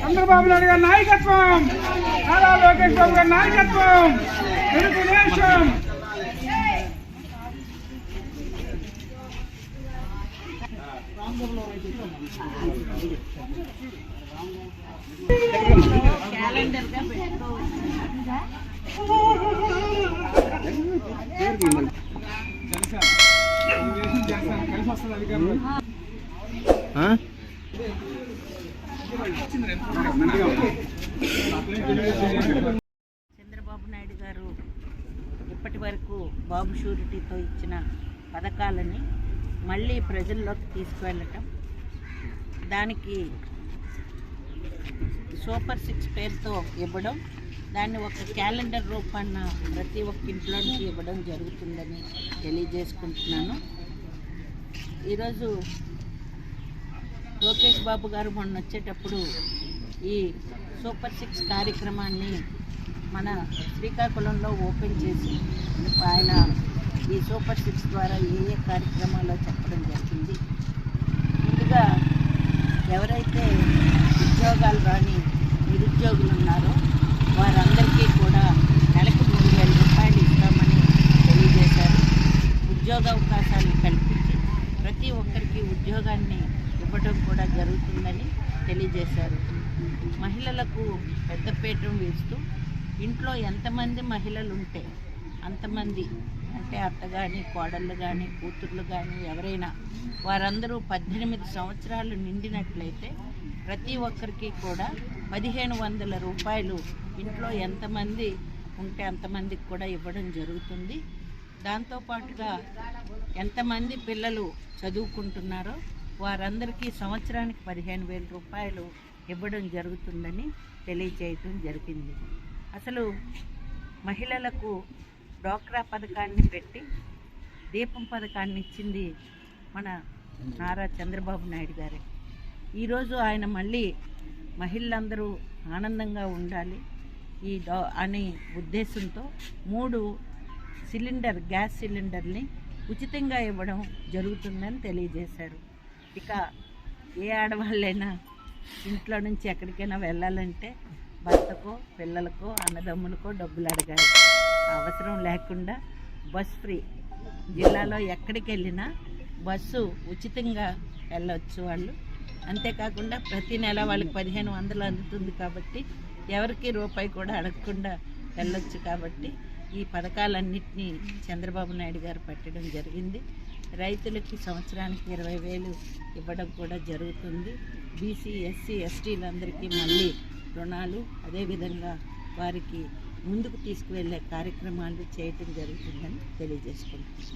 చంద్రబాబు నాయుడు గారి నాయకత్వం నారా లోకేష్ బాబు గారి నాయకత్వం చంద్రబాబు నాయుడు గారు ఇప్పటి వరకు బాబు షూరిటీతో ఇచ్చిన పథకాలని మళ్ళీ ప్రజల్లోకి తీసుకువెళ్ళటం దానికి సూపర్ సిక్స్ పేరుతో ఇవ్వడం దాన్ని ఒక క్యాలెండర్ రూపాన ప్రతి ఒక్క ఇంట్లోనికి ఇవ్వడం జరుగుతుందని తెలియజేసుకుంటున్నాను. ఈరోజు లోకేష్ బాబు గారు మొన్న వచ్చేటప్పుడు ఈ సూపర్ సిక్స్ కార్యక్రమాన్ని మన శ్రీకాకుళంలో ఓపెన్ చేసి ఆయన ఈ సూపర్ సిక్స్ ద్వారా ఏ ఏ కార్యక్రమాల్లో చెప్పడం జరిగింది. ముందుగా ఎవరైతే ఉద్యోగాలు రాని నిరుద్యోగులు ఉన్నారో వారందరికీ కూడా నెలకు మూడు వేల రూపాయలు ఇస్తామని తెలియజేశారు. ఉద్యోగ అవకాశాలు కల్పించి ప్రతి ఒక్కరికి ఉద్యోగాన్ని ఇవ్వడం కూడా జరుగుతుందని తెలియజేశారు. మహిళలకు పెద్దపీఠం వేస్తూ ఇంట్లో ఎంతమంది మహిళలు ఉంటే అంతమంది అంటే అత్త కానీ కోడళ్ళు కానీ కూతుర్లు కానీ ఎవరైనా వారందరూ పద్దెనిమిది సంవత్సరాలు నిండినట్లయితే ప్రతి ఒక్కరికి కూడా పదిహేను వందల రూపాయలు ఇంట్లో ఎంతమంది ఉంటే అంతమందికి కూడా ఇవ్వడం జరుగుతుంది. దాంతోపాటుగా ఎంతమంది పిల్లలు చదువుకుంటున్నారో వారందరికీ సంవత్సరానికి పదిహేను వేల రూపాయలు ఇవ్వడం జరుగుతుందని తెలియచేయటం జరిగింది. అసలు మహిళలకు డ్వాక్రా పథకాన్ని పెట్టి దీపం పథకాన్ని ఇచ్చింది మన నారా చంద్రబాబు నాయుడు గారే. ఈరోజు ఆయన మళ్ళీ మహిళలందరూ ఆనందంగా ఉండాలి. ఈ డో అనే ఉద్దేశంతో మూడు సిలిండర్ గ్యాస్ సిలిండర్ని ఉచితంగా ఇవ్వడం జరుగుతుందని తెలియజేశారు. ఇక ఏ ఆడవాళ్ళైనా ఇంట్లో నుంచి ఎక్కడికైనా వెళ్ళాలంటే భర్తకో పిల్లలకో అన్నదమ్ములకో డబ్బులు అడగాలి. అవసరం లేకుండా బస్ ఫ్రీ. జిల్లాలో ఎక్కడికి వెళ్ళినా బస్సు ఉచితంగా వెళ్ళవచ్చు వాళ్ళు. అంతేకాకుండా ప్రతి నెల వాళ్ళకి పదిహేను వందలు అందుతుంది కాబట్టి ఎవరికి రూపాయి కూడా అడగకుండా వెళ్ళొచ్చు కాబట్టి ఈ పథకాలన్నింటినీ చంద్రబాబు నాయుడు గారు పెట్టడం జరిగింది. రైతులకి సంవత్సరానికి ఇరవై వేలు ఇవ్వడం కూడా జరుగుతుంది. బీసీ ఎస్సీ ఎస్టీలందరికీ మళ్ళీ రుణాలు. అదేవిధంగా వారికి ముందుకు తీసుకువెళ్ళే కార్యక్రమాలు చేయటం జరుగుతుందని తెలియజేసుకుంటున్నాను.